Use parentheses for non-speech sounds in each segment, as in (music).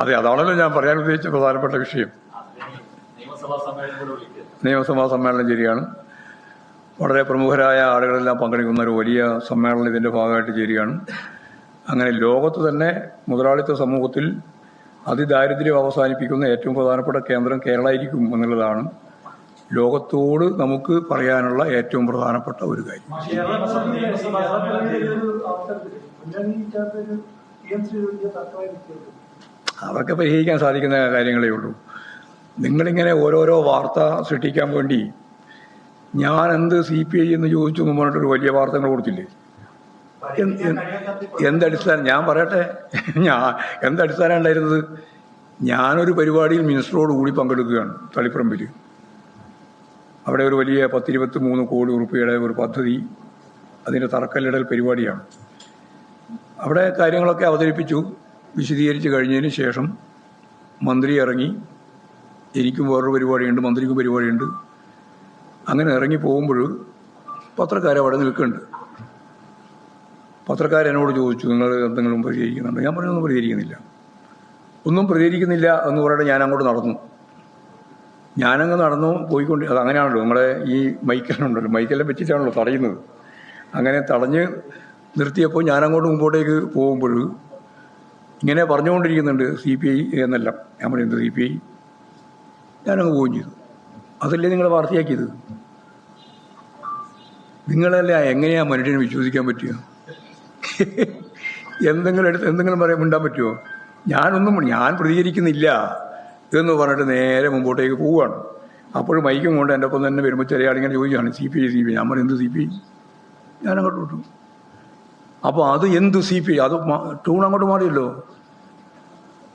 അതെ അതാണല്ലോ ഞാൻ പറയാൻ ഉദ്ദേശിച്ച പ്രധാനപ്പെട്ട വിഷയം. നിയമസഭാ സമ്മേളനം ചേരുകയാണ്. വളരെ പ്രമുഖരായ ആളുകളെല്ലാം പങ്കെടുക്കുന്ന ഒരു വലിയ സമ്മേളനം ഇതിന്റെ ഭാഗമായിട്ട് ചേരുകയാണ്. അങ്ങനെ ലോകത്ത് തന്നെ മുതലാളിത്ത സമൂഹത്തിൽ അതിദാരിദ്ര്യം അവസാനിപ്പിക്കുന്ന ഏറ്റവും പ്രധാനപ്പെട്ട കേന്ദ്രം കേരളമായിരിക്കും എന്നുള്ളതാണ്. ലോകത്തോട് നമുക്ക് പറയാനുള്ള ഏറ്റവും പ്രധാനപ്പെട്ട ഒരു കാര്യം. അതൊക്കെ പരിഹരിക്കാൻ സാധിക്കുന്ന കാര്യങ്ങളേ ഉള്ളൂ. നിങ്ങളിങ്ങനെ ഓരോരോ വാർത്ത സൃഷ്ടിക്കാൻ വേണ്ടി ഞാൻ എന്ത് സി പി ഐ എന്ന് ചോദിച്ചു പറഞ്ഞിട്ടൊരു വലിയ വാർത്തകൾ കൊടുത്തില്ലേ? എന്ത് എന്ത് എന്തടിസ്ഥാനം ഞാൻ പറയട്ടെ. ഞാൻ എന്തടിസ്ഥാനം ഉണ്ടായിരുന്നത് ഞാനൊരു പരിപാടിയിൽ മിനിസ്റ്ററോട് കൂടി പങ്കെടുക്കുകയാണ് തളിപ്പറമ്പിൽ അവിടെ ഒരു വലിയ പത്തിരുപത്തി മൂന്ന് കോടി ഉറുപ്പിയുടെ ഒരു പദ്ധതി അതിന്റെ തറക്കല്ലിടൽ പരിപാടിയാണ്. അവിടെ കാര്യങ്ങളൊക്കെ അവതരിപ്പിച്ചു വിശദീകരിച്ച് കഴിഞ്ഞതിന് ശേഷം മന്ത്രി ഇറങ്ങി. എനിക്കും വേറൊരു പരിപാടിയുണ്ട് മന്ത്രിക്കും പരിപാടിയുണ്ട്. അങ്ങനെ ഇറങ്ങി പോകുമ്പോൾ പത്രക്കാർ അവിടെ നിൽക്കുന്നുണ്ട്. പത്രക്കാരെന്നോട് ചോദിച്ചു നിങ്ങൾ എന്തെങ്കിലും പ്രതികരിക്കുന്നുണ്ടോ? ഞാൻ പറഞ്ഞൊന്നും പ്രതികരിക്കുന്നില്ല. ഒന്നും പ്രതികരിക്കുന്നില്ല എന്ന് പറഞ്ഞിട്ട് ഞാൻ അങ്ങോട്ട് നടന്നു. ഞാനങ്ങ് നടന്നു പോയിക്കൊണ്ട് അത് അങ്ങനെയാണല്ലോ നമ്മളെ ഈ മൈക്കെല്ലാം മൈക്കെല്ലാം വെച്ചിട്ടാണല്ലോ തടയുന്നത്. അങ്ങനെ തടഞ്ഞ് നിർത്തിയപ്പോൾ ഞാൻ അങ്ങോട്ട് മുമ്പോട്ടേക്ക് പോകുമ്പോൾ ഇങ്ങനെ പറഞ്ഞുകൊണ്ടിരിക്കുന്നുണ്ട് സി പി ഐ എന്നല്ല. ഞാൻ പറയുന്നത് സി പി ഐ? ഞാനങ്ങ് പോവുകയും ചെയ്തു. അതല്ലേ നിങ്ങൾ വാർത്തയാക്കിയത്? നിങ്ങളല്ലേ എങ്ങനെയാ മനുഷ്യനെ വിശ്വസിക്കാൻ പറ്റുക എന്തെങ്കിലും എടുത്ത് എന്തെങ്കിലും പറയാൻ മിണ്ടാൻ പറ്റുമോ ഞാനൊന്നും ഞാൻ പ്രതികരിക്കുന്നില്ല. എന്ന് പറഞ്ഞിട്ട് നേരെ മുമ്പോട്ടേക്ക് പോവുകയാണ്. അപ്പോൾ മൈക്കും കൊണ്ട് എന്റെ ഒപ്പം തന്നെ വരുമ്പോൾ ചെറിയ ആളിങ്ങനെ ചോദിക്കുകയാണ് C P I C P I? പറഞ്ഞു എന്ത് സി പി ഐ? ഞാൻ അങ്ങോട്ട് വിട്ടു. അപ്പോൾ അത് എന്ത് സി പി ഐ? അത് ടൂൺ അങ്ങോട്ട് മാറിയല്ലോ.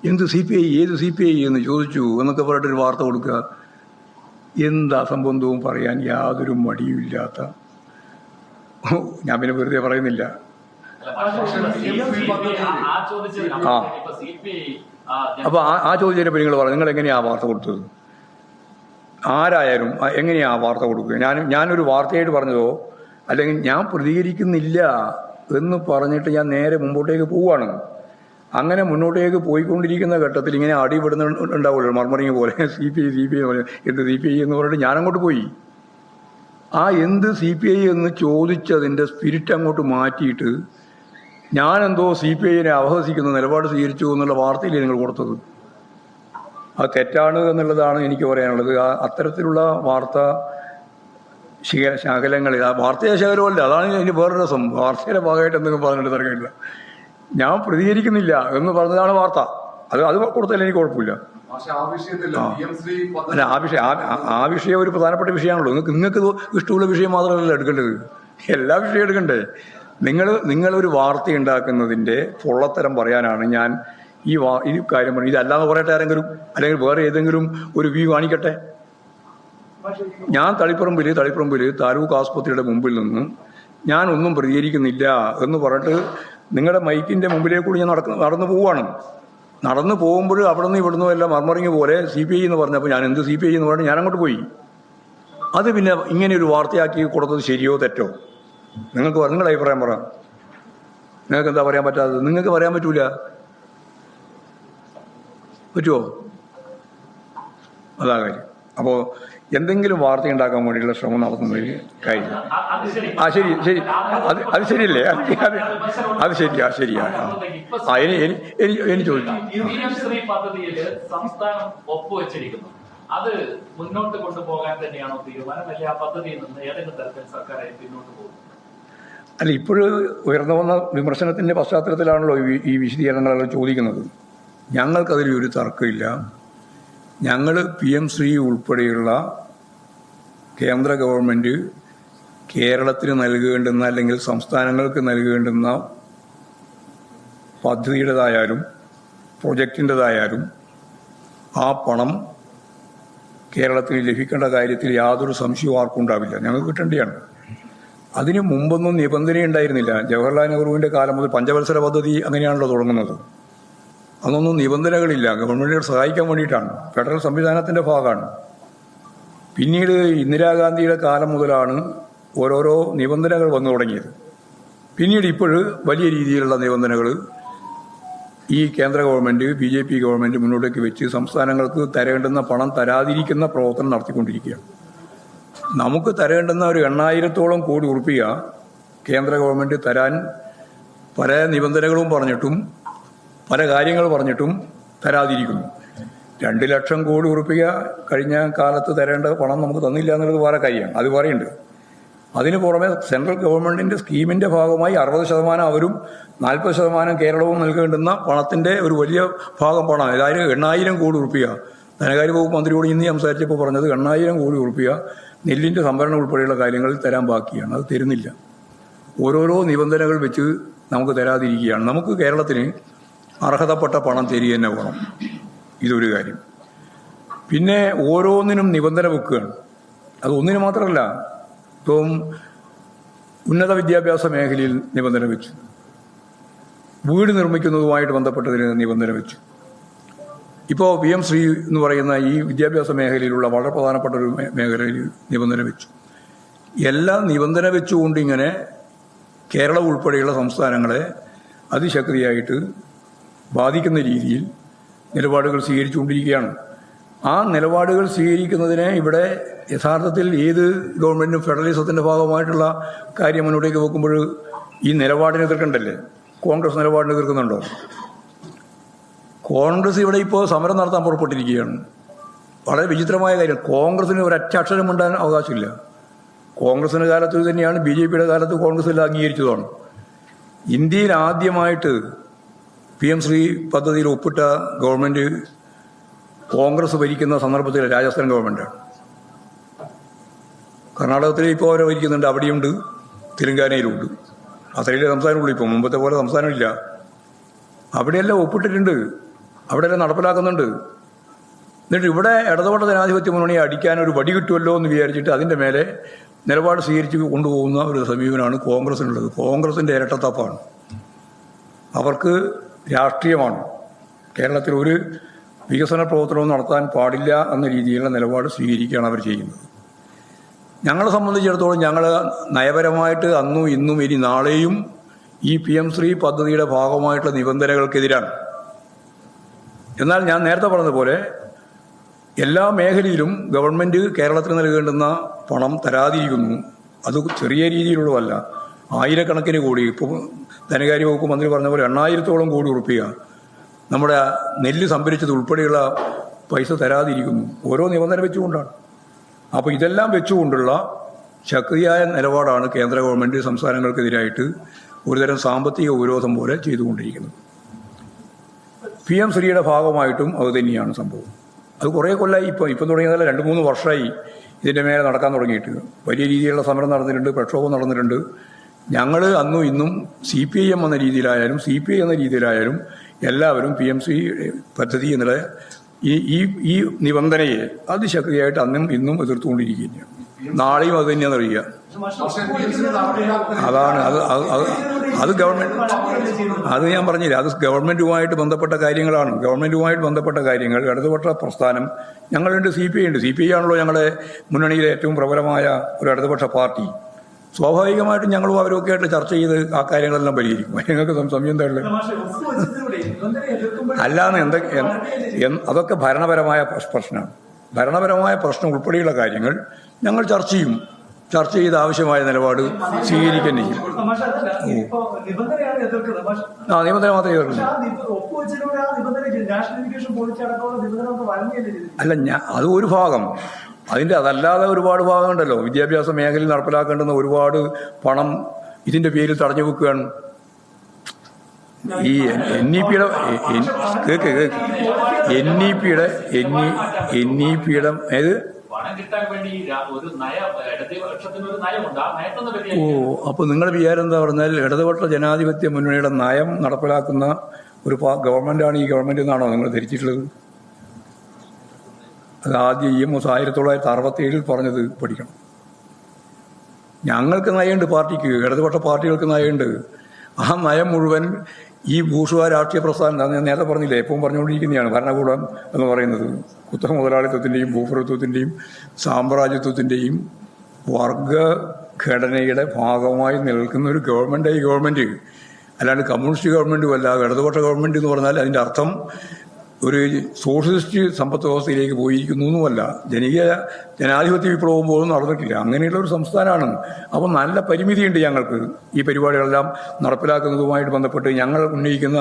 എന്ത് സി പി ഐ? ഏത് സി പി ഐ എന്ന് ചോദിച്ചു എന്നൊക്കെ പറഞ്ഞിട്ടൊരു വാർത്ത കൊടുക്കുക. എന്ത് അസംബന്ധവും പറയാൻ യാതൊരു മടിയുമില്ലാത്ത. ഞാൻ പിന്നെ വെറുതെ പറയുന്നില്ല. ആ അപ്പോൾ ആ ആ ചോദിച്ചതിനെ നിങ്ങൾ പറഞ്ഞു നിങ്ങൾ എങ്ങനെയാണ് ആ വാർത്ത കൊടുത്തത്? ആരായാലും എങ്ങനെയാണ് എങ്ങനെയാ ആ വാർത്ത കൊടുക്കുക? ഞാൻ ഞാനൊരു വാർത്തയായിട്ട് പറഞ്ഞതോ? അല്ലെങ്കിൽ ഞാൻ പ്രതികരിക്കുന്നില്ല എന്ന് പറഞ്ഞിട്ട് ഞാൻ നേരെ മുമ്പോട്ടേക്ക് പോവുകയാണ്. അങ്ങനെ മുന്നോട്ടേക്ക് പോയിക്കൊണ്ടിരിക്കുന്ന ഘട്ടത്തിൽ ഇങ്ങനെ അടിപെടുന്ന ഉണ്ടാവുമല്ലോ മർമറിങ് പോലെ. C P I C P I എന്ത് സി പി ഐ എന്ന് പറഞ്ഞിട്ട് ഞാൻ അങ്ങോട്ട് പോയി. ആ എന്ത് സി പി ഐ എന്ന് ചോദിച്ചതിന്റെ സ്പിരിറ്റ് അങ്ങോട്ട് മാറ്റിയിട്ട് ഞാനെന്തോ സി പി ഐനെ അവഹസിക്കുന്ന നിലപാട് സ്വീകരിച്ചു എന്നുള്ള വാർത്തയില്ലേ നിങ്ങൾ കൊടുത്തത്. അത് തെറ്റാണ് എന്നുള്ളതാണ് എനിക്ക് പറയാനുള്ളത്. ആ അത്തരത്തിലുള്ള വാർത്ത ശകലങ്ങളിൽ ആ വാർത്തയെ ശകലമല്ല അതാണ് ഇനി വേറെ രസം. വാർത്തയുടെ ഭാഗമായിട്ട് എന്തെങ്കിലും പറഞ്ഞിട്ട് തിരക്കില്ല ഞാൻ പ്രതികരിക്കുന്നില്ല എന്ന് പറഞ്ഞതാണ് വാർത്ത. അത് അത് കൊടുത്താലും എനിക്ക് കുഴപ്പമില്ല. അല്ല ആ വിഷയം ആ- വിഷയം ഒരു പ്രധാനപ്പെട്ട വിഷയമാണല്ലോ. നിങ്ങൾക്ക് നിങ്ങൾക്ക് ഇഷ്ടമുള്ള വിഷയം മാത്രമല്ല എടുക്കേണ്ടത്. എല്ലാ വിഷയം എടുക്കണ്ടേ? നിങ്ങൾ നിങ്ങളൊരു വാർത്ത ഉണ്ടാക്കുന്നതിന്റെ പൊള്ളത്തരം പറയാനാണ് ഞാൻ ഈ വാ ഈ കാര്യം പറഞ്ഞു ഇതല്ലാന്ന് പറയട്ടെ ആരെങ്കിലും അല്ലെങ്കിൽ വേറെ ഏതെങ്കിലും ഒരു വ്യൂ കാണിക്കട്ടെ? ഞാൻ തളിപ്പറമ്പിൽ തളിപ്പറമ്പിൽ താലൂക്ക് ആസ്പത്രിയുടെ മുമ്പിൽ നിന്ന് ഞാൻ ഒന്നും പ്രതികരിക്കുന്നില്ല എന്ന് പറഞ്ഞിട്ട് നിങ്ങളുടെ മൈക്കിന്റെ മുമ്പിലേക്ക് കൂടി ഞാൻ നടക്കുന്ന നടന്നു പോവുകയാണ്. നടന്നു പോകുമ്പോൾ അവിടെ നിന്ന് ഇവിടുന്ന് എല്ലാം മർമറിങ് പോലെ സി പി ഐ എന്ന് പറഞ്ഞപ്പോൾ ഞാൻ എന്ത് സി പി ഐ എന്ന് പറഞ്ഞു ഞാൻ അങ്ങോട്ട് പോയി. അത് പിന്നെ ഇങ്ങനെ ഒരു വാർത്തയാക്കി കൊടുത്തത് ശരിയോ തെറ്റോ? നിങ്ങൾക്ക് നിങ്ങളുടെ അഭിപ്രായം പറ. നിങ്ങൾക്ക് എന്താ പറയാൻ പറ്റാത്തത്? നിങ്ങൾക്ക് പറയാൻ പറ്റൂല. പറ്റുമോ അതാ കാര്യം. അപ്പോൾ എന്തെങ്കിലും വാർത്ത ഉണ്ടാക്കാൻ വേണ്ടിയിട്ടുള്ള ശ്രമം നടത്തുന്നതിൽ കാര്യം. ആ ശരി ശരി. അത് അത് ശരിയല്ലേ? അത് അത് ശരിയാ ശരിയാ. ആ. ഇനി ഇനി ഇനി ചോദിച്ചു സംസ്ഥാനം അത് മുന്നോട്ട് കൊണ്ടുപോകാൻ തന്നെയാണോ തീരുമാനം? അല്ലെങ്കിൽ ആ പദ്ധതിയിൽ നിന്ന് ഏതെങ്കിലും തരത്തിൽ സർക്കാർ പിന്നോട്ട് പോകും? അല്ല ഇപ്പോഴും ഉയർന്നു വന്ന വിമർശനത്തിന്റെ പശ്ചാത്തലത്തിലാണല്ലോ ഈ- വിശദീകരണങ്ങളെല്ലാം ചോദിക്കുന്നത്. ഞങ്ങൾക്കതിൽ ഒരു തർക്കമില്ല. ഞങ്ങൾ പി എം ശ്രീ ഉൾപ്പെടെയുള്ള കേന്ദ്ര ഗവൺമെന്റ് കേരളത്തിന് നൽകേണ്ടുന്ന അല്ലെങ്കിൽ സംസ്ഥാനങ്ങൾക്ക് നൽകേണ്ടുന്ന പദ്ധതിയുടേതായാലും പ്രൊജക്റ്റിന്റെതായാലും ആ പണം കേരളത്തിന് ലഭിക്കേണ്ട കാര്യത്തിൽ യാതൊരു സംശയവും ആർക്കും ഉണ്ടാവില്ല. ഞങ്ങൾക്ക് കിട്ടേണ്ടതാണ്. അതിന് മുമ്പൊന്നും നിബന്ധന ഉണ്ടായിരുന്നില്ല. ജവഹർലാൽ നെഹ്റുവിന്റെ കാലം മുതൽ പഞ്ചവത്സര പദ്ധതി അങ്ങനെയാണല്ലോ തുടങ്ങുന്നത്. അതൊന്നും നിബന്ധനകളില്ല. ഗവൺമെന്റിനെ സഹായിക്കാൻ വേണ്ടിയിട്ടാണ്. ഫെഡറൽ സംവിധാനത്തിന്റെ ഭാഗമാണ്. പിന്നീട് ഇന്ദിരാഗാന്ധിയുടെ കാലം മുതലാണ് ഓരോരോ നിബന്ധനകൾ വന്നു തുടങ്ങിയത്. പിന്നീട് ഇപ്പോൾ വലിയ രീതിയിലുള്ള നിബന്ധനകൾ ഈ കേന്ദ്ര government B J P government മുന്നോട്ടേക്ക് വെച്ച് സംസ്ഥാനങ്ങൾക്ക് തരേണ്ടുന്ന പണം തരാതിരിക്കുന്ന പ്രവർത്തനം നടത്തിക്കൊണ്ടിരിക്കുകയാണ്. നമുക്ക് തരേണ്ടുന്ന ഒരു എണ്ണായിരത്തോളം കോടി ഉറുപ്പിക കേന്ദ്ര ഗവൺമെന്റ് തരാൻ പല നിബന്ധനകളും പറഞ്ഞിട്ടും പല കാര്യങ്ങൾ പറഞ്ഞിട്ടും തരാതിരിക്കുന്നു. രണ്ട് ലക്ഷം കോടി ഉറുപ്പിക കഴിഞ്ഞ കാലത്ത് തരേണ്ട പണം നമുക്ക് തന്നില്ല എന്നുള്ളത് വേറെ കാര്യമാണ്. അത് പറയുന്നുണ്ട്. അതിന് പുറമെ സെൻട്രൽ ഗവൺമെന്റിന്റെ സ്കീമിന്റെ ഭാഗമായി അറുപത് ശതമാനം അവരും നാൽപ്പത് ശതമാനം കേരളവും നൽകേണ്ടുന്ന പണത്തിന്റെ ഒരു വലിയ ഭാഗം പണം അതായത് എണ്ണായിരം കോടി ഉറുപ്പിക. ധനകാര്യ വകുപ്പ് മന്ത്രിയോട് ഇന്ന് സംസാരിച്ചപ്പോൾ പറഞ്ഞത് എണ്ണായിരം കോടി ഉറുപ്പിക നെല്ലിന്റെ സംഭരണം ഉൾപ്പെടെയുള്ള കാര്യങ്ങൾ തരാൻ ബാക്കിയാണ്. അത് തരുന്നില്ല. ഓരോരോ നിബന്ധനകൾ വെച്ച് നമുക്ക് തരാതിരിക്കുകയാണ്. നമുക്ക് കേരളത്തിന് അർഹതപ്പെട്ട പണം തരിക തന്നെ വേണം. ഇതൊരു കാര്യം. പിന്നെ ഓരോന്നിനും നിബന്ധന വെക്കുകയാണ്. അത് ഒന്നിന് മാത്രമല്ല ഇപ്പം ഉന്നത വിദ്യാഭ്യാസ മേഖലയിൽ നിബന്ധന വെച്ചു. വീട് നിർമ്മിക്കുന്നതുമായിട്ട് ബന്ധപ്പെട്ടതിന് നിബന്ധന വെച്ചു. ഇപ്പോൾ പി എം ശ്രീ എന്ന് പറയുന്ന ഈ വിദ്യാഭ്യാസ മേഖലയിലുള്ള വളരെ പ്രധാനപ്പെട്ട ഒരു മേഖലയിൽ നിബന്ധന വെച്ചു. എല്ലാ നിബന്ധന വെച്ചുകൊണ്ട് ഇങ്ങനെ കേരളം ഉൾപ്പെടെയുള്ള സംസ്ഥാനങ്ങളെ അതിശക്തിയായിട്ട് ബാധിക്കുന്ന രീതിയിൽ നിലപാടുകൾ സ്വീകരിച്ചുകൊണ്ടിരിക്കുകയാണ്. ആ നിലപാടുകൾ സ്വീകരിക്കുന്നതിനെ ഇവിടെ യഥാർത്ഥത്തിൽ ഏത് ഗവൺമെന്റും ഫെഡറലിസത്തിന്റെ ഭാഗമായിട്ടുള്ള കാര്യം മുന്നോട്ടേക്ക് വെക്കുമ്പോൾ ഈ നിലപാടിനെ എതിർക്കണ്ടല്ലേ? കോൺഗ്രസ് നിലപാടിനെ എതിർക്കുന്നുണ്ടോ? കോൺഗ്രസ് ഇവിടെ ഇപ്പോൾ സമരം നടത്താൻ പുറപ്പെട്ടിരിക്കുകയാണ്. വളരെ വിചിത്രമായ കാര്യം. കോൺഗ്രസിന് ഒരു അക്ഷരം ഉണ്ടാൻ അവകാശമില്ല. കോൺഗ്രസിന്റെ കാലത്ത് തന്നെയാണ്. ബി ജെ പിയുടെ കാലത്ത് കോൺഗ്രസ് അംഗീകരിച്ചതാണ്. ഇന്ത്യയിൽ ആദ്യമായിട്ട് പി എം ശ്രീ പദ്ധതിയിൽ ഒപ്പിട്ട ഗവൺമെന്റ് കോൺഗ്രസ് ഭരിക്കുന്ന സന്ദർഭത്തിൽ രാജസ്ഥാൻ ഗവൺമെന്റാണ് കർണാടകത്തിൽ ഇപ്പോൾ അവരെ ഭരിക്കുന്നുണ്ട്. അവിടെയുണ്ട്. തെലുങ്കാനയിലുണ്ട്. അത്രയിലെ സംസ്ഥാനമുള്ളൂ ഇപ്പോൾ മുമ്പത്തെ പോലെ സംസ്ഥാനമില്ല. അവിടെയെല്ലാം ഒപ്പിട്ടിട്ടുണ്ട്. അവിടെയെല്ലാം നടപ്പിലാക്കുന്നുണ്ട്. എന്നിട്ട് ഇവിടെ ഇടതുപക്ഷ ജനാധിപത്യ മുന്നണിയെ അടിക്കാൻ ഒരു വടി കിട്ടുമല്ലോ എന്ന് വിചാരിച്ചിട്ട് അതിന്റെ മേലെ നിലപാട് സ്വീകരിച്ച് കൊണ്ടുപോകുന്ന ഒരു സമീപനമാണ് കോൺഗ്രസിനുള്ളത്. കോൺഗ്രസിന്റെ ഇരട്ടത്താപ്പാണ്. അവർക്ക് രാഷ്ട്രീയമാണ്. കേരളത്തിൽ ഒരു വികസന പ്രവർത്തനവും നടത്താൻ പാടില്ല എന്ന രീതിയിലുള്ള നിലപാട് സ്വീകരിക്കുകയാണ് അവർ ചെയ്യുന്നത്. ഞങ്ങളെ സംബന്ധിച്ചിടത്തോളം ഞങ്ങൾ നയപരമായിട്ട് അന്നും ഇന്നും ഇനി നാളെയും ഈ പി എം ശ്രീ പദ്ധതിയുടെ ഭാഗമായിട്ടുള്ള നിബന്ധനകൾക്കെതിരാണ്. എന്നാൽ ഞാൻ നേരത്തെ പറഞ്ഞതുപോലെ എല്ലാ മേഖലയിലും ഗവൺമെന്റ് കേരളത്തിന് നൽകേണ്ടുന്ന പണം തരാതിരിക്കുന്നു. അത് ചെറിയ രീതിയിലുള്ളതല്ല. ആയിരക്കണക്കിന് കോടി. ഇപ്പോൾ ധനകാര്യ വകുപ്പ് മന്ത്രി പറഞ്ഞ പോലെ എണ്ണായിരത്തോളം കോടി ഉറപ്പിക നമ്മുടെ നെല്ല് സംഭരിച്ചത് ഉൾപ്പെടെയുള്ള പൈസ തരാതിരിക്കുന്നു. ഓരോ നിബന്ധന വെച്ചുകൊണ്ടാണ്. അപ്പോൾ ഇതെല്ലാം വെച്ചുകൊണ്ടുള്ള ശക്തിയായ നിലപാടാണ് കേന്ദ്ര ഗവൺമെന്റ് സംസ്ഥാനങ്ങൾക്കെതിരായിട്ട് ഒരുതരം സാമ്പത്തിക ഉപരോധം പോലെ ചെയ്തുകൊണ്ടിരിക്കുന്നത്. പി എം ശ്രീയുടെ ഭാഗമായിട്ടും അത് തന്നെയാണ് സംഭവം. അത് കുറേ കൊല്ലമായി ഇപ്പോൾ ഇപ്പം തുടങ്ങിയതല്ല രണ്ട് മൂന്ന് വർഷമായി ഇതിന്റെ മേലെ നടക്കാൻ തുടങ്ങിയിട്ട്. വലിയ രീതിയിലുള്ള സമരം നടന്നിട്ടുണ്ട് പ്രക്ഷോഭം നടന്നിട്ടുണ്ട്. ഞങ്ങൾ അന്നും ഇന്നും സി പി ഐ എം എന്ന രീതിയിലായാലും സി പി ഐ എന്ന രീതിയിലായാലും എല്ലാവരും പി എം സി പദ്ധതി എന്നുള്ള ഈ ഈ നിബന്ധനയെ അതിശക്തിയായിട്ട് അന്നും ഇന്നും എതിർത്തുകൊണ്ടിരിക്കുകയാണ്. നാളെയും അത് തന്നെയാണ് അറിയുക. അതാണ്. അത് അത് ഗവൺമെന്റ് അത് ഞാൻ പറഞ്ഞില്ല അത് ഗവൺമെന്റുമായിട്ട് ബന്ധപ്പെട്ട കാര്യങ്ങളാണ്. ഗവൺമെന്റുമായിട്ട് ബന്ധപ്പെട്ട കാര്യങ്ങൾ. ഇടതുപക്ഷ പ്രസ്ഥാനം ഞങ്ങളുണ്ട് സി പി ഐ ഉണ്ട്. സി പി ഐ ആണല്ലോ ഞങ്ങളുടെ മുന്നണിയിലെ ഏറ്റവും പ്രബലമായ ഒരു ഇടതുപക്ഷ പാർട്ടി. സ്വാഭാവികമായിട്ടും ഞങ്ങളും അവരൊക്കെ ആയിട്ട് ചർച്ച ചെയ്ത് ആ കാര്യങ്ങളെല്ലാം പരിഹരിക്കും. ഞങ്ങൾക്ക് സംശയം തള്ളി അല്ലാന്ന് എന്തൊക്കെ അതൊക്കെ ഭരണപരമായ പ്രശ്നമാണ്. ഭരണപരമായ പ്രശ്നം ഉൾപ്പെടെയുള്ള കാര്യങ്ങൾ ഞങ്ങൾ ചർച്ച ചെയ്യും. ചർച്ച ചെയ്ത് ആവശ്യമായ നിലപാട് സ്വീകരിക്കാൻ ചെയ്യും. ആ നിബന്ധന മാത്രമേ അല്ല ഞാൻ അത് ഒരു ഭാഗം. അതിന്റെ അതല്ലാതെ ഒരുപാട് ഭാഗമുണ്ടല്ലോ വിദ്യാഭ്യാസ മേഖലയിൽ നടപ്പിലാക്കേണ്ടുന്ന ഒരുപാട് പണം ഇതിന്റെ പേരിൽ തടഞ്ഞു വെക്കുകയാണ്. ഈ എൻ ഇ പിയുടെ കേക്ക് കേക്ക്. എൻ ഇ പിയുടെ എൻ ഇ എൻ ഇ പിയുടെ ഏത്? നയത്തൊന്ന് ഓ അപ്പൊ അപ്പോൾ നിങ്ങളുടെ വിചാരം എന്താ പറഞ്ഞാൽ ഇടതുപക്ഷ ജനാധിപത്യ മുന്നണിയുടെ നയം നടപ്പിലാക്കുന്ന ഒരു ഗവൺമെന്റ് ഗവൺമെന്റാണ് ഈ ഗവൺമെന്റ് എന്നാണോ നിങ്ങൾ ധരിച്ചിട്ടുള്ളത്? അത് ആദ്യം ഇ എം എസ് ആയിരത്തി തൊള്ളായിരത്തി അറുപത്തി ഏഴിൽ പറഞ്ഞത് പഠിക്കണം. ഞങ്ങൾക്ക് നയമുണ്ട് പാർട്ടിക്ക്. ഇടതുപക്ഷ പാർട്ടികൾക്ക് നയമുണ്ട്. ആ നയം മുഴുവൻ ഈ ഭൂഷുവ രാഷ്ട്രീയ പ്രസ്ഥാനം ഞാൻ നേരത്തെ പറഞ്ഞില്ലേ എപ്പോഴും പറഞ്ഞുകൊണ്ടിരിക്കുന്നതാണ് ഭരണകൂടം എന്ന് പറയുന്നത്. കുത്തക മുതലാളിത്തത്തിന്റെയും ഭൂപ്രഭുത്വത്തിന്റെയും സാമ്രാജ്യത്വത്തിന്റെയും വർഗഘടനയുടെ ഭാഗമായി നിൽക്കുന്ന ഒരു ഗവൺമെന്റ് ഈ ഗവൺമെന്റ് അല്ലാണ്ട് കമ്മ്യൂണിസ്റ്റ് ഗവൺമെന്റും അല്ല ഇടതുപക്ഷ ഗവൺമെന്റ് എന്ന് പറഞ്ഞാൽ അതിന്റെ അർത്ഥം ഒരു സോഷ്യലിസ്റ്റ് സമ്പദ് വ്യവസ്ഥയിലേക്ക് പോയിരിക്കുന്നു എന്നുമല്ല ജനകീയ ജനാധിപത്യ വിപ്ലവം പോലും നടന്നിട്ടില്ല. അങ്ങനെയുള്ള ഒരു സംസ്ഥാനമാണ്. അപ്പോൾ നല്ല പരിമിതിയുണ്ട് ഞങ്ങൾക്ക്. ഈ പരിപാടികളെല്ലാം നടപ്പിലാക്കുന്നതുമായിട്ട് ബന്ധപ്പെട്ട് ഞങ്ങൾ ഉന്നയിക്കുന്ന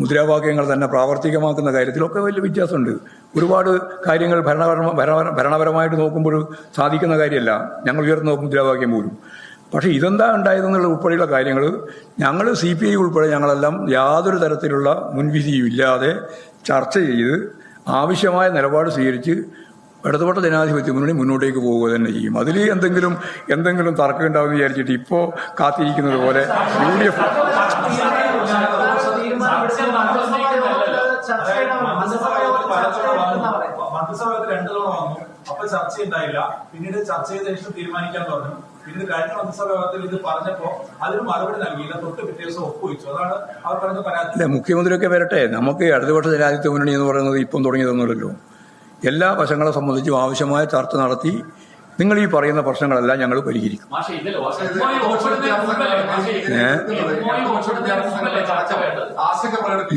മുദ്രാവാക്യങ്ങൾ തന്നെ പ്രാവർത്തികമാക്കുന്ന കാര്യത്തിലൊക്കെ വലിയ വ്യത്യാസമുണ്ട്. ഒരുപാട് കാര്യങ്ങൾ ഭരണപരമ ഭരണപരമായിട്ട് നോക്കുമ്പോൾ സാധിക്കുന്ന കാര്യമല്ല. ഞങ്ങൾ ഉയർന്ന മുദ്രാവാക്യം പോലും. പക്ഷേ ഇതെന്താ ഉണ്ടായതെന്നുള്ള ഉൾപ്പെടെയുള്ള കാര്യങ്ങൾ ഞങ്ങൾ സി പി ഐ ഉൾപ്പെടെ ഞങ്ങളെല്ലാം യാതൊരു തരത്തിലുള്ള മുൻവിധിയും ഇല്ലാതെ ചർച്ച ചെയ്ത് ആവശ്യമായ നിലപാട് സ്വീകരിച്ച് ഇടതുപെട്ട ജനാധിപത്യ മുന്നണി മുന്നോട്ടേക്ക് പോവുക തന്നെ ചെയ്യും അതിൽ എന്തെങ്കിലും എന്തെങ്കിലും തർക്കം ഉണ്ടാവുമെന്ന് വിചാരിച്ചിട്ട് ഇപ്പോൾ കാത്തിരിക്കുന്നത് പോലെ യു ഡി എഫ് മന്ത്രിസഭ രണ്ടു തവണ വന്നു അപ്പൊ ചർച്ച ഉണ്ടായില്ല പിന്നീട് ചർച്ച ചെയ്ത ശേഷം തീരുമാനിക്കാൻ പറഞ്ഞു പിന്നീട് കഴിഞ്ഞ മന്ത്രിസഭ യോഗത്തിൽ ഇത് പറഞ്ഞപ്പോ അതിന് മറുപടി നൽകിയില്ല. തൊട്ട് പിറ്റേ ദിവസം ഒപ്പുവെച്ചു. അതാണ് അവർ പറഞ്ഞ പരാതി. അല്ല മുഖ്യമന്ത്രിയൊക്കെ വരട്ടെ. നമുക്ക് ഇടതുപക്ഷ ജനാധിപത്യ മുന്നണി എന്ന് പറയുന്നത് ഇപ്പം തുടങ്ങിയതൊന്നുമല്ലല്ലോ. എല്ലാ വശങ്ങളെ സംബന്ധിച്ചും ആവശ്യമായ ചർച്ച നടത്തി നിങ്ങൾ ഈ പറയുന്ന പ്രശ്നങ്ങളെല്ലാം ഞങ്ങൾ പരിഹരിക്കും.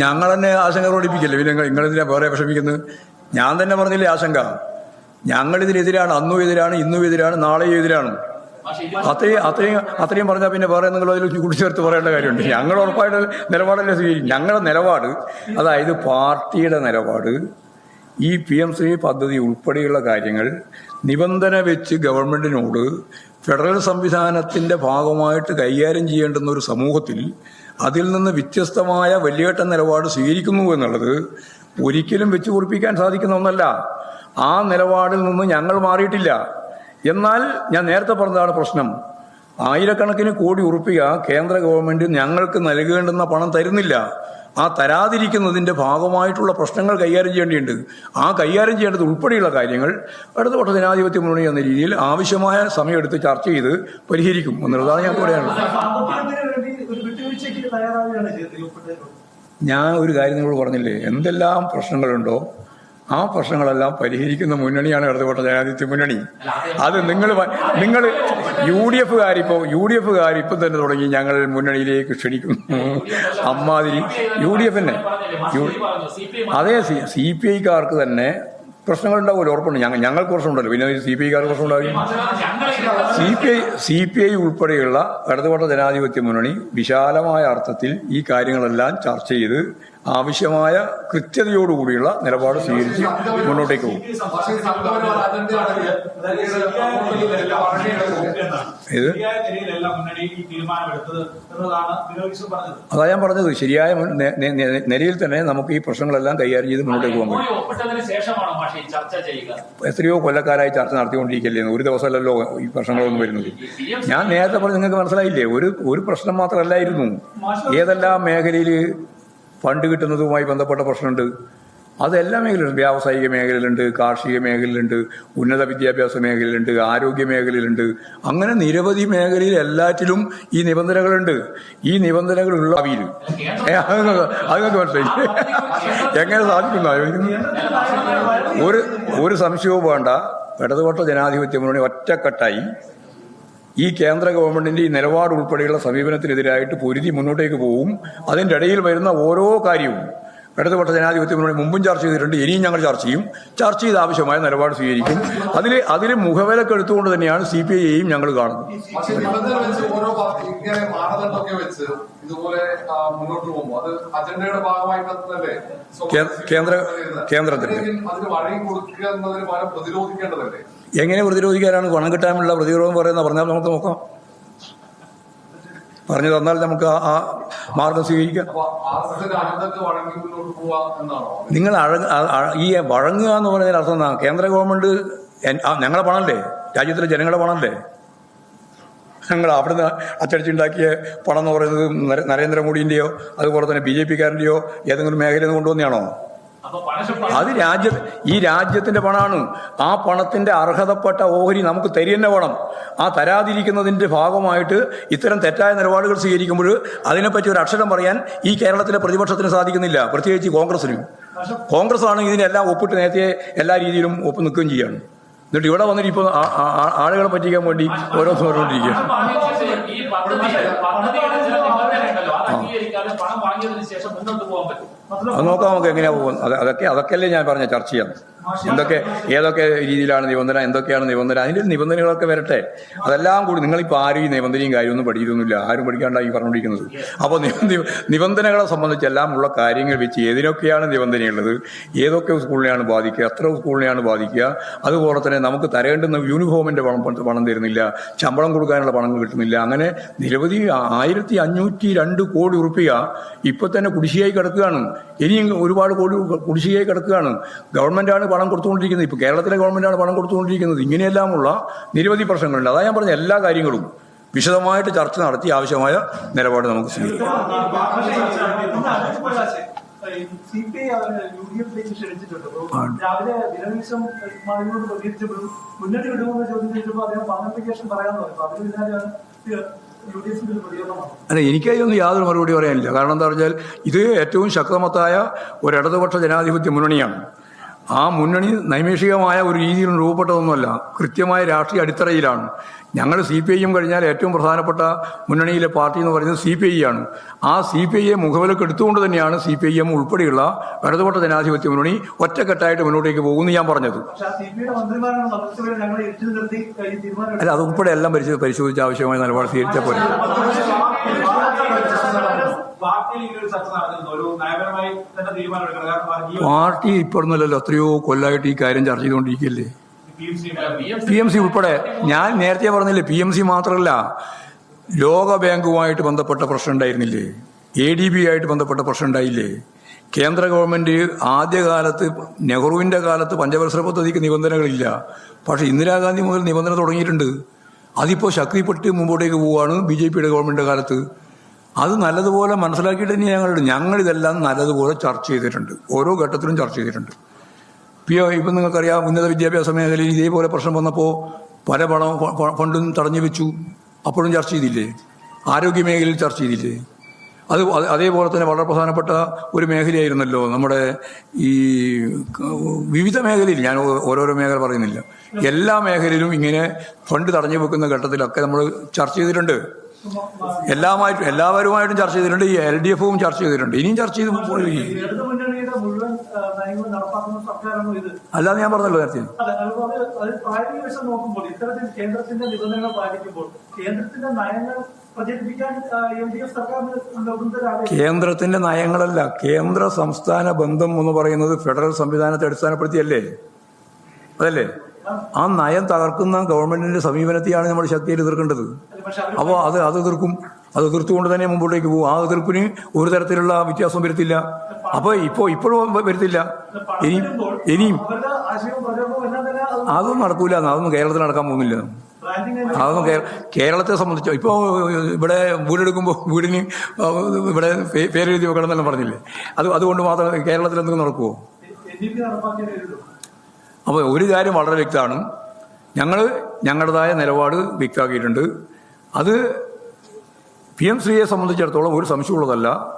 ഞങ്ങൾ തന്നെ ആശങ്ക പ്രകടിപ്പിക്കില്ല? പിന്നെ നിങ്ങൾ നിങ്ങളെന്തിനാ വേറെ വിഷമിക്കുന്നത്? ഞാൻ തന്നെ പറഞ്ഞില്ലേ ആശങ്ക. ഞങ്ങളിതിനെതിരാണ് അന്നും എതിരാണ് ഇന്നും എതിരാണ് നാളെയും എതിരാണ്. അത്രയും അത്രയും അത്രയും പറഞ്ഞാൽ പിന്നെ വേറെ നിങ്ങൾ അതിൽ കൂട്ടിച്ചേർത്ത് പറയേണ്ട കാര്യമുണ്ട്. ഞങ്ങൾ ഉറപ്പായിട്ട് നിലപാടല്ലേ സ്വീകരിക്കും. ഞങ്ങളുടെ നിലപാട് അതായത് പാർട്ടിയുടെ നിലപാട് ഈ പി എം ശ്രീ പദ്ധതി ഉൾപ്പെടെയുള്ള കാര്യങ്ങൾ നിബന്ധന വെച്ച് ഗവൺമെന്റിനോട് ഫെഡറൽ സംവിധാനത്തിന്റെ ഭാഗമായിട്ട് കൈകാര്യം ചെയ്യേണ്ടുന്ന ഒരു സമൂഹത്തിൽ അതിൽ നിന്ന് വ്യത്യസ്തമായ വലിയേട്ട നിലപാട് സ്വീകരിക്കുന്നു എന്നുള്ളത് ഒരിക്കലും വെച്ച് കുറിപ്പിക്കാൻ സാധിക്കുന്ന ഒന്നല്ല. ആ നിലപാടിൽ നിന്ന് ഞങ്ങൾ മാറിയിട്ടില്ല. എന്നാൽ ഞാൻ നേരത്തെ പറഞ്ഞതാണ് പ്രശ്നം. ആയിരക്കണക്കിന് കോടി ഉറുപ്പിക കേന്ദ്ര ഗവൺമെന്റ് ഞങ്ങൾക്ക് നൽകേണ്ടുന്ന പണം തരുന്നില്ല. ആ തരാതിരിക്കുന്നതിന്റെ ഭാഗമായിട്ടുള്ള പ്രശ്നങ്ങൾ കൈകാര്യം ചെയ്യേണ്ടിയുണ്ട്. ആ കൈകാര്യം ചെയ്യേണ്ടത് ഉൾപ്പെടെയുള്ള കാര്യങ്ങൾ ഇടതുപക്ഷ ജനാധിപത്യ മുന്നണി എന്ന രീതിയിൽ ആവശ്യമായ സമയമെടുത്ത് ചർച്ച ചെയ്ത് പരിഹരിക്കും എന്നുള്ളതാണ് ഞാൻ പറയാനുള്ളത് ഞാൻ ഒരു കാര്യം നിങ്ങൾ പറഞ്ഞില്ലേ? എന്തെല്ലാം പ്രശ്നങ്ങളുണ്ടോ? ആ പ്രശ്നങ്ങളെല്ലാം പരിഹരിക്കുന്ന മുന്നണിയാണ് ഇടതുപക്ഷ ജനാധിപത്യ മുന്നണി. അത് നിങ്ങൾ നിങ്ങൾ യു ഡി എഫുകാരിപ്പോ യു ഡി എഫുകാരിപ്പം തന്നെ തുടങ്ങി ഞങ്ങൾ മുന്നണിയിലേക്ക് ക്ഷണിക്കുന്നു. അമ്മാതിരി യു ഡി എഫിനെ അതേ സി പി ഐക്കാർക്ക് തന്നെ പ്രശ്നങ്ങളുണ്ടാവുമല്ലോ ഉറപ്പുണ്ട്. ഞങ്ങൾ ഞങ്ങൾക്ക് പ്രശ്നമുണ്ടല്ലോ. പിന്നെ സി പി ഐക്കാർക്ക് പ്രശ്നമുണ്ടാവില്ല. C P I C P I ഉൾപ്പെടെയുള്ള ഇടതുപക്ഷ ജനാധിപത്യ മുന്നണി വിശാലമായ അർത്ഥത്തിൽ ഈ കാര്യങ്ങളെല്ലാം ചർച്ച ചെയ്ത് ആവശ്യമായ കൃത്യതയോടുകൂടിയുള്ള നിലപാട് സ്വീകരിച്ച് മുന്നോട്ടേക്ക് പോകും. ഇത്? അതാ ഞാൻ പറഞ്ഞത്. ശരിയായ നിലയിൽ തന്നെ നമുക്ക് ഈ പ്രശ്നങ്ങളെല്ലാം കൈകാര്യം ചെയ്ത് മുന്നോട്ടേക്ക് പോകാൻ പറ്റും. എത്രയോ കൊല്ലക്കാരായി ചർച്ച നടത്തിക്കൊണ്ടിരിക്കല്ലേ ഒരു ദിവസമല്ലല്ലോ ഈ പ്രശ്നങ്ങളൊന്നും വരുന്നത്. ഞാൻ നേരത്തെ പറഞ്ഞ് നിങ്ങൾക്ക് മനസ്സിലായില്ലേ? ഒരു ഒരു പ്രശ്നം മാത്രമല്ലായിരുന്നു. ഏതെല്ലാം മേഖലയിൽ ഫണ്ട് കിട്ടുന്നതുമായി ബന്ധപ്പെട്ട പ്രശ്നമുണ്ട്. അതെല്ലാ മേഖലയിലുണ്ട്. വ്യാവസായിക മേഖലയിലുണ്ട് കാർഷിക മേഖലയിലുണ്ട് ഉന്നത വിദ്യാഭ്യാസ മേഖലയിലുണ്ട് ആരോഗ്യ മേഖലയിലുണ്ട്. അങ്ങനെ നിരവധി മേഖലയിൽ എല്ലാറ്റിലും ഈ നിബന്ധനകളുണ്ട്. ഈ നിബന്ധനകളുള്ള അവയിൽ ഏ, അത് നിങ്ങൾക്ക് അത് നിങ്ങൾക്ക് മനസ്സിലായി. എങ്ങനെ സാധിക്കുന്നു? ഒരു ഒരു സംശയവും വേണ്ട. ഇടതുപക്ഷ ജനാധിപത്യ മുന്നണി ഒറ്റക്കെട്ടായി. ഈ കേന്ദ്ര ഗവൺമെന്റിന്റെ ഈ നിലപാട് ഉൾപ്പെടെയുള്ള സമീപനത്തിനെതിരായിട്ട് പൊരുതി മുന്നോട്ടേക്ക് പോവും. അതിന്റെ ഇടയിൽ വരുന്ന ഓരോ കാര്യവും ഇടതുപക്ഷ ജനാധിപത്യ മുന്നണി മുമ്പും ചർച്ച ചെയ്തിട്ടുണ്ട് ഇനിയും ഞങ്ങൾ ചർച്ച ചെയ്യും. ചർച്ച ചെയ്ത് ആവശ്യമായ നിലപാട് സ്വീകരിക്കും. അതിൽ അതിൽ മുഖവിലക്ക് എടുത്തുകൊണ്ട് തന്നെയാണ് സി പി ഐയെയും ഞങ്ങൾ കാണുന്നത്. മുന്നോട്ട് കേന്ദ്ര- കേന്ദ്രത്തിന്റെ. എങ്ങനെ പ്രതിരോധിക്കാനാണ് പണം കിട്ടാനുള്ള പ്രതിരോധം പറയുന്ന പറഞ്ഞാൽ നമുക്ക് നോക്കാം. പറഞ്ഞു തന്നാൽ നമുക്ക് ആ- മാർഗം സ്വീകരിക്കാം. നിങ്ങൾ ഈ വഴങ്ങുക എന്ന് പറയുന്നതിന് അർത്ഥം എന്താ? കേന്ദ്ര ഗവൺമെന്റ് ഞങ്ങളെ പണല്ലേ രാജ്യത്തിലെ ജനങ്ങളെ പണല്ലേ ഞങ്ങൾ അവിടുന്ന് അച്ചടിച്ചുണ്ടാക്കിയ പണം എന്ന് പറയുന്നത് നരേന്ദ്രമോദിന്റെയോ നരേന്ദ്രമോദിന്റെയോ അതുപോലെ തന്നെ ബി ജെ പിക്കാരന്റെയോ ഏതെങ്കിലും മേഖലയിൽ നിന്ന് കൊണ്ടുവന്നെയാണോ അത് രാജ്യ ഈ രാജ്യത്തിന്റെ പണമാണ് ആ പണത്തിന്റെ അർഹതപ്പെട്ട ഓഹരി നമുക്ക് തരികന്നെ വേണം. ആ തരാതിരിക്കുന്നതിന്റെ ഭാഗമായിട്ട് ഇത്തരം തെറ്റായ നിലപാടുകൾ സ്വീകരിക്കുമ്പോൾ അതിനെപ്പറ്റി ഒരു അക്ഷരം പറയാൻ ഈ കേരളത്തിലെ പ്രതിപക്ഷത്തിന് സാധിക്കുന്നില്ല. പ്രത്യേകിച്ച് കോൺഗ്രസിനും. കോൺഗ്രസ് ആണ് ഇതിനെല്ലാം ഒപ്പിട്ട് നേരത്തെ എല്ലാ രീതിയിലും ഒപ്പ് നിൽക്കുകയും ചെയ്യാണ്. എന്നിട്ട് ഇവിടെ വന്നിട്ട് ഇപ്പോൾ ആളുകളെ പറ്റിക്കാൻ വേണ്ടി ഓരോ പറഞ്ഞുകൊണ്ടിരിക്കുക പണം വാങ്ങിയതിന് ശേഷം ഈ പദ്ധതിയുടെ പദ്ധതിയുടെ ചില നിബന്ധനയുണ്ടല്ലോ അത് അംഗീകരിക്കാതെ പണം വാങ്ങിയതിനു ശേഷം മുന്നോട്ട് പോകാൻ അത് നോക്കാം നമുക്ക് എങ്ങനെയാ പോകുന്നത്. അത് അതൊക്കെ അതൊക്കെയല്ലേ ഞാൻ പറഞ്ഞ ചർച്ച ചെയ്യാം എന്തൊക്കെ ഏതൊക്കെ രീതിയിലാണ് നിബന്ധന എന്തൊക്കെയാണ് നിബന്ധന? അതിന്റെ നിബന്ധനകളൊക്കെ വരട്ടെ. അതെല്ലാം കൂടി നിങ്ങളിപ്പോൾ ആരും ഈ നിബന്ധനയും കാര്യമൊന്നും പഠിക്കുന്നില്ല. ആരും പഠിക്കാണ്ടായി പറഞ്ഞുകൊണ്ടിരിക്കുന്നത്. അപ്പോൾ നിബന്ധനകളെ സംബന്ധിച്ചെല്ലാം ഉള്ള കാര്യങ്ങൾ വെച്ച് ഏതിനൊക്കെയാണ് നിബന്ധനയുള്ളത്? ഏതൊക്കെ സ്കൂളിനെയാണ് ബാധിക്കുക? എത്ര സ്കൂളിനെയാണ് ബാധിക്കുക? അതുപോലെ തന്നെ നമുക്ക് തരേണ്ടുന്ന യൂണിഫോമിന്റെ പണം പണം തരുന്നില്ല. ശമ്പളം കൊടുക്കാനുള്ള പണം കിട്ടുന്നില്ല. അങ്ങനെ നിരവധി ആയിരത്തി അഞ്ഞൂറ്റി രണ്ട് കോടി ഉറുപ്പിക ഇപ്പം തന്നെ കുടിശ്ശിയായി കിടക്കുകയാണ്. ഇനിയും ഒരുപാട് കോടി കുടിശ്ശിയായി കിടക്കുകയാണ്. ഗവൺമെന്റാണ് പണം കൊടുത്തുകൊണ്ടിരിക്കുന്നത്? ഇപ്പോൾ കേരളത്തിലെ ഗവൺമെന്റാണ് പണം കൊടുത്തുകൊണ്ടിരിക്കുന്നത്. ഇങ്ങനെയെല്ലാമുള്ള നിരവധി പ്രശ്നങ്ങളുണ്ട്. അതാ ഞാൻ പറഞ്ഞ എല്ലാ കാര്യങ്ങളും വിശദമായിട്ട് ചർച്ച നടത്തി ആവശ്യമായ നിലപാട് നമുക്ക് ചോദ്യം പറയാൻ അല്ല എനിക്കതിനൊന്നും യാതൊരു മറുപടി പറയാനില്ല. കാരണം എന്താ പറഞ്ഞാൽ ഇത് ഏറ്റവും ശക്തമത്തായ ഒരു ഇടതുപക്ഷ ജനാധിപത്യ മുന്നണിയാണ്. ആ മുന്നണി നൈമേഷികമായ ഒരു രീതിയിൽ രൂപപ്പെട്ടതൊന്നുമല്ല കൃത്യമായ രാഷ്ട്രീയ അടിത്തറയിലാണ് ഞങ്ങൾ സി പി ഐ എം കഴിഞ്ഞാൽ ഏറ്റവും പ്രധാനപ്പെട്ട മുന്നണിയിലെ പാർട്ടി എന്ന് പറയുന്നത് സി പി ഐ ആണ് ആ സി പി ഐയെ മുഖവിലക്ക് എടുത്തുകൊണ്ട് തന്നെയാണ് സി പി ഐ എം ഉൾപ്പെടെയുള്ള ഇടതുപക്ഷ ജനാധിപത്യ മുന്നണി ഒറ്റക്കെട്ടായിട്ട് മുന്നോട്ടേക്ക് പോകുമെന്ന് ഞാൻ പറഞ്ഞത് അല്ല അതുൾപ്പെടെ എല്ലാം പരിശോധി പരിശോധിച്ച് ആവശ്യമായ നിലപാട് സ്വീകരിച്ചാൽ പോലെ പാർട്ടി ഇപ്പോഴൊന്നുമല്ലല്ലോ. എത്രയോ കൊല്ലമായിട്ട് ഈ കാര്യം ചർച്ച ചെയ്തുകൊണ്ടിരിക്കുകയല്ലേ? പി എം സി ഉൾപ്പെടെ. ഞാൻ നേരത്തെ പറഞ്ഞില്ലേ പി എം സി മാത്രമല്ല ലോക ബാങ്കുമായിട്ട് ബന്ധപ്പെട്ട പ്രശ്നം ഉണ്ടായിരുന്നില്ലേ? എ ഡി ബി ആയിട്ട് ബന്ധപ്പെട്ട പ്രശ്നം ഉണ്ടായില്ലേ? കേന്ദ്ര ഗവൺമെന്റ് ആദ്യകാലത്ത് നെഹ്റുവിന്റെ കാലത്ത് പഞ്ചവത്സര പദ്ധതിക്ക് നിബന്ധനകളില്ല. പക്ഷേ ഇന്ദിരാഗാന്ധി മുതൽ നിബന്ധന തുടങ്ങിയിട്ടുണ്ട്. അതിപ്പോൾ ശക്തിപ്പെട്ട് മുമ്പോട്ടേക്ക് പോവുകയാണ് ബി ജെ പിയുടെ ഗവൺമെന്റിന്റെ കാലത്ത്. അത് നല്ലതുപോലെ മനസ്സിലാക്കിയിട്ട് തന്നെ ഞങ്ങൾ ഞങ്ങളിതെല്ലാം നല്ലതുപോലെ ചർച്ച ചെയ്തിട്ടുണ്ട്. ഓരോ ഘട്ടത്തിലും ചർച്ച ചെയ്തിട്ടുണ്ട്. പിയോ ഇപ്പം നിങ്ങൾക്കറിയാം ഉന്നത വിദ്യാഭ്യാസ മേഖലയിൽ ഇതേപോലെ പ്രശ്നം വന്നപ്പോൾ പല പണം ഫണ്ടും തടഞ്ഞു വെച്ചു. അപ്പോഴും ചർച്ച ചെയ്തില്ലേ? ആരോഗ്യ മേഖലയിൽ ചർച്ച ചെയ്തില്ലേ? അത് അത് അതേപോലെ തന്നെ വളരെ പ്രധാനപ്പെട്ട ഒരു മേഖലയായിരുന്നല്ലോ നമ്മുടെ ഈ വിവിധ മേഖലയിൽ. ഞാൻ ഓരോരോ മേഖല പറയുന്നില്ല. എല്ലാ മേഖലയിലും ഇങ്ങനെ ഫണ്ട് തടഞ്ഞു വെക്കുന്ന ഘട്ടത്തിലൊക്കെ നമ്മൾ ചർച്ച ചെയ്തിട്ടുണ്ട്. എല്ലാമായിട്ടും എല്ലാവരുമായിട്ടും ചർച്ച ചെയ്തിട്ടുണ്ട്. ഈ എൽ ഡി എഫും ചർച്ച ചെയ്തിട്ടുണ്ട്. ഇനിയും ചർച്ച ചെയ്ത് അല്ലാതെ ഞാൻ പറഞ്ഞല്ലോ നേരത്തെ. കേന്ദ്രത്തിന്റെ നയങ്ങളല്ല കേന്ദ്ര സംസ്ഥാന ബന്ധം എന്ന് പറയുന്നത് ഫെഡറൽ സംവിധാനത്തെ അടിസ്ഥാനപ്പെടുത്തിയല്ലേ? അതല്ലേ? ആ നയം തകർക്കുന്ന ഗവൺമെന്റിന്റെ സമീപനത്തെയാണ് നമ്മൾ ശക്തിയിൽ എതിർക്കേണ്ടത്. അപ്പോൾ അത് അത് എതിർക്കും. അത് എതിർത്തുകൊണ്ട് തന്നെ മുമ്പോട്ടേക്ക് പോകും. ആ എതിർപ്പിന് ഒരു തരത്തിലുള്ള വ്യത്യാസം വരുത്തില്ല. അപ്പൊ ഇപ്പോൾ ഇപ്പോഴും വരുത്തില്ല. ഇനി ഇനിയും അതൊന്നും നടക്കൂല. അതൊന്നും കേരളത്തിൽ നടക്കാൻ പോകുന്നില്ല. അതൊന്നും കേരളത്തെ സംബന്ധിച്ച് ഇപ്പോൾ ഇവിടെ വീടെടുക്കുമ്പോൾ വീടിന് ഇവിടെ പേരെഴുതി വെക്കണം എന്നെല്ലാം പറഞ്ഞില്ലേ? അത് അതുകൊണ്ട് മാത്രം കേരളത്തിൽ എന്തെങ്കിലും നടക്കുമോ അപ്പോൾ ഒരു കാര്യം വളരെ വ്യക്തമാണ്. ഞങ്ങൾ ഞങ്ങളുടേതായ നിലപാട് വ്യക്തമാക്കിയിട്ടുണ്ട്. അത് പി എം ശ്രീയെ സംബന്ധിച്ചിടത്തോളം ഒരു സംശയമുള്ളതല്ല.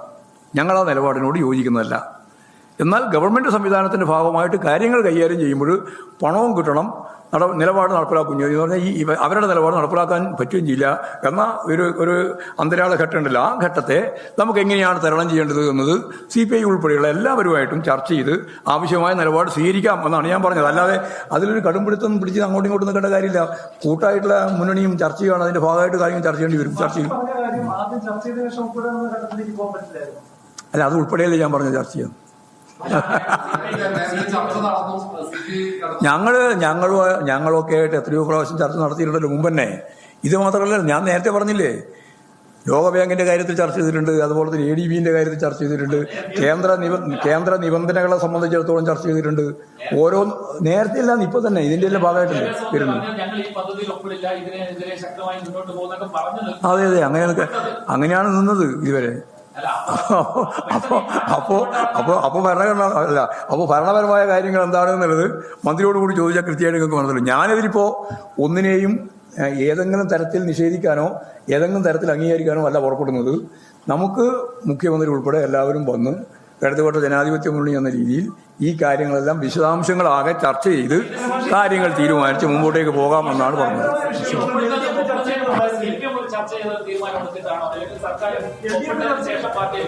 ഞങ്ങൾ ആ നിലപാടിനോട് യോജിക്കുന്നതല്ല. എന്നാൽ ഗവൺമെന്റ് സംവിധാനത്തിന്റെ ഭാഗമായിട്ട് കാര്യങ്ങൾ കൈകാര്യം ചെയ്യുമ്പോൾ പണവും കിട്ടണം നട നിലപാട് നടപ്പിലാക്കുകയും ചെയ്യും. എന്ന് പറഞ്ഞാൽ ഈ അവരുടെ നിലപാട് നടപ്പിലാക്കാൻ പറ്റുകയും ചെയ്യില്ല എന്ന ഒരു ഒരു അന്തരാള ഘട്ടമുണ്ടല്ലോ ആ ഘട്ടത്തെ നമുക്ക് എങ്ങനെയാണ് തരണം ചെയ്യേണ്ടത് എന്നത് സി പി ഐ ഉൾപ്പെടെയുള്ള എല്ലാവരുമായിട്ടും ചർച്ച ചെയ്ത് ആവശ്യമായ നിലപാട് സ്വീകരിക്കാം എന്നാണ് ഞാൻ പറഞ്ഞത്. അല്ലാതെ അതിലൊരു കടുംപിടുത്തം പിടിച്ച് അങ്ങോട്ടും ഇങ്ങോട്ടും നിൽക്കേണ്ട കാര്യമില്ല. കൂട്ടായിട്ടുള്ള മുന്നണിയും ചർച്ച ചെയ്യണം. അതിന്റെ ഭാഗമായിട്ട് കാര്യങ്ങൾ ചർച്ച ചെയ്യേണ്ടി വരും. ചർച്ച ചെയ്യും. അല്ല അത് ഉൾപ്പെടെയല്ലേ ഞാൻ പറഞ്ഞ ചർച്ച ചെയ്യാം പി (laughs) ഞങ്ങൾ ഞങ്ങൾ ഞങ്ങളൊക്കെ ആയിട്ട് എത്രയോ പ്രാവശ്യം ചർച്ച നടത്തിയിട്ടുണ്ടല്ലോ മുമ്പ് തന്നെ ഇത് മാത്രമല്ല ഞാൻ നേരത്തെ പറഞ്ഞില്ലേ ലോകബാങ്കിന്റെ കാര്യത്തിൽ ചർച്ച ചെയ്തിട്ടുണ്ട് അതുപോലെ തന്നെ എ ഡി ബിന്റെ കാര്യത്തിൽ ചർച്ച ചെയ്തിട്ടുണ്ട് കേന്ദ്ര കേന്ദ്ര നിബന്ധനകളെ സംബന്ധിച്ചിടത്തോളം ചർച്ച ചെയ്തിട്ടുണ്ട്. ഓരോ നേരത്തെ ഇല്ലാന്ന് ഇപ്പൊ തന്നെ ഇതിന്റെ എല്ലാം ഭാഗമായിട്ടുണ്ട്. വരുന്നു. ഞങ്ങൾ അതെ അതെ അങ്ങനെ അങ്ങനെയാണ് നിന്നത് ഇതുവരെ. അല്ല അപ്പോ അപ്പോ അപ്പോ അപ്പോ ഭരണഘടന അല്ല അപ്പോ ഭരണപരമായ കാര്യങ്ങൾ എന്താണെന്നുള്ളത് മന്ത്രിയോട് കൂടി ചോദിച്ചാൽ കൃത്യമായിട്ട് നിങ്ങൾക്ക് മനസ്സിലാവും. ഞാനിതിലിപ്പോ ഒന്നിനെയും ഏതെങ്കിലും തരത്തിൽ നിഷേധിക്കാനോ ഏതെങ്കിലും തരത്തിൽ അംഗീകരിക്കാനോ അല്ല പുറപ്പെടുന്നത്. നമുക്ക് മുഖ്യമന്ത്രി ഉൾപ്പെടെ എല്ലാവരും വന്ന് ഇടതുപക്ഷ ജനാധിപത്യ മുന്നണി എന്ന രീതിയിൽ ഈ കാര്യങ്ങളെല്ലാം വിശദാംശങ്ങളാകെ ചർച്ച ചെയ്ത് കാര്യങ്ങൾ തീരുമാനിച്ച് മുമ്പോട്ടേക്ക് പോകാമെന്നാണ് പറഞ്ഞത്. ചർച്ച ചെയ്ത തീരുമാനം എടുത്തിട്ടാണോ? അല്ലെങ്കിൽ സർക്കാർ ശേഷം പാർട്ടി